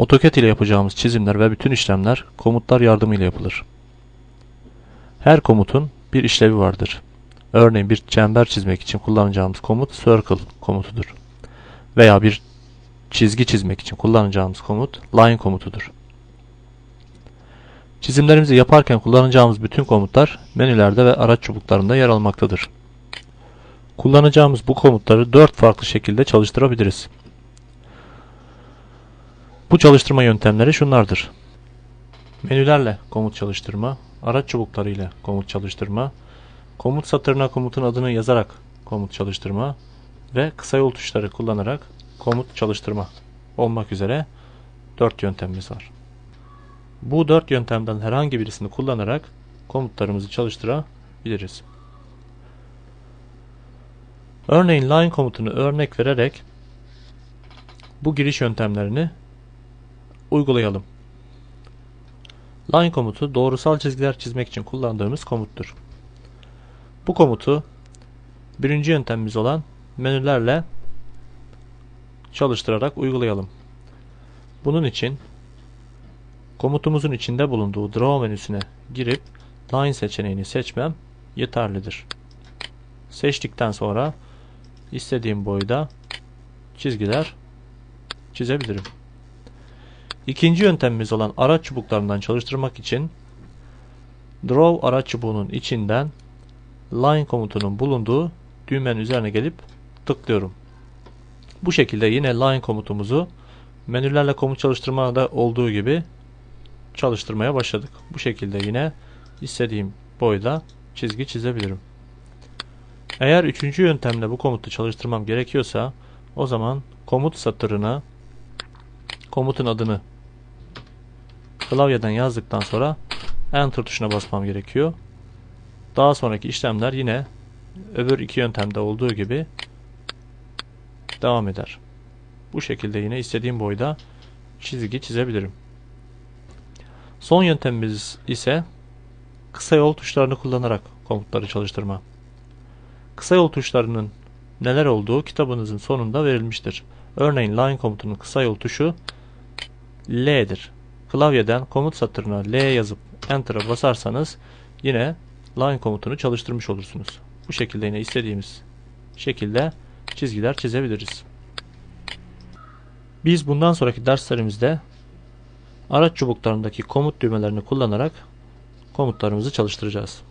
AutoCAD ile yapacağımız çizimler ve bütün işlemler komutlar yardımıyla yapılır. Her komutun bir işlevi vardır. Örneğin bir çember çizmek için kullanacağımız komut circle komutudur. Veya bir çizgi çizmek için kullanacağımız komut line komutudur. Çizimlerimizi yaparken kullanacağımız bütün komutlar menülerde ve araç çubuklarında yer almaktadır. Kullanacağımız bu komutları dört farklı şekilde çalıştırabiliriz. Bu çalıştırma yöntemleri şunlardır. Menülerle komut çalıştırma, araç çubukları ile komut çalıştırma, komut satırına komutun adını yazarak komut çalıştırma ve kısa yol tuşları kullanarak komut çalıştırma olmak üzere 4 yöntemimiz var. Bu 4 yöntemden herhangi birisini kullanarak komutlarımızı çalıştırabiliriz. Örneğin line komutunu örnek vererek bu giriş yöntemlerini uygulayalım. Line komutu doğrusal çizgiler çizmek için kullandığımız komuttur. Bu komutu birinci yöntemimiz olan menülerle çalıştırarak uygulayalım. Bunun için komutumuzun içinde bulunduğu Draw menüsüne girip Line seçeneğini seçmem yeterlidir. Seçtikten sonra istediğim boyda çizgiler çizebilirim. İkinci yöntemimiz olan araç çubuklarından çalıştırmak için Draw araç çubuğunun içinden Line komutunun bulunduğu düğmenin üzerine gelip tıklıyorum. Bu şekilde yine Line komutumuzu menülerle komut çalıştırmada olduğu gibi çalıştırmaya başladık. Bu şekilde yine istediğim boyda çizgi çizebilirim. Eğer üçüncü yöntemle bu komutu çalıştırmam gerekiyorsa o zaman komut satırına komutun adını klavyeden yazdıktan sonra Enter tuşuna basmam gerekiyor. Daha sonraki işlemler yine öbür iki yöntemde olduğu gibi devam eder. Bu şekilde yine istediğim boyda çizgi çizebilirim. Son yöntemimiz ise kısa yol tuşlarını kullanarak komutları çalıştırma. Kısa yol tuşlarının neler olduğu kitabınızın sonunda verilmiştir. Örneğin line komutunun kısa yol tuşu L'dir. Klavyeden komut satırına L yazıp Enter'a basarsanız yine line komutunu çalıştırmış olursunuz. Bu şekilde yine istediğimiz şekilde çizgiler çizebiliriz. Biz bundan sonraki derslerimizde araç çubuklarındaki komut düğmelerini kullanarak komutlarımızı çalıştıracağız.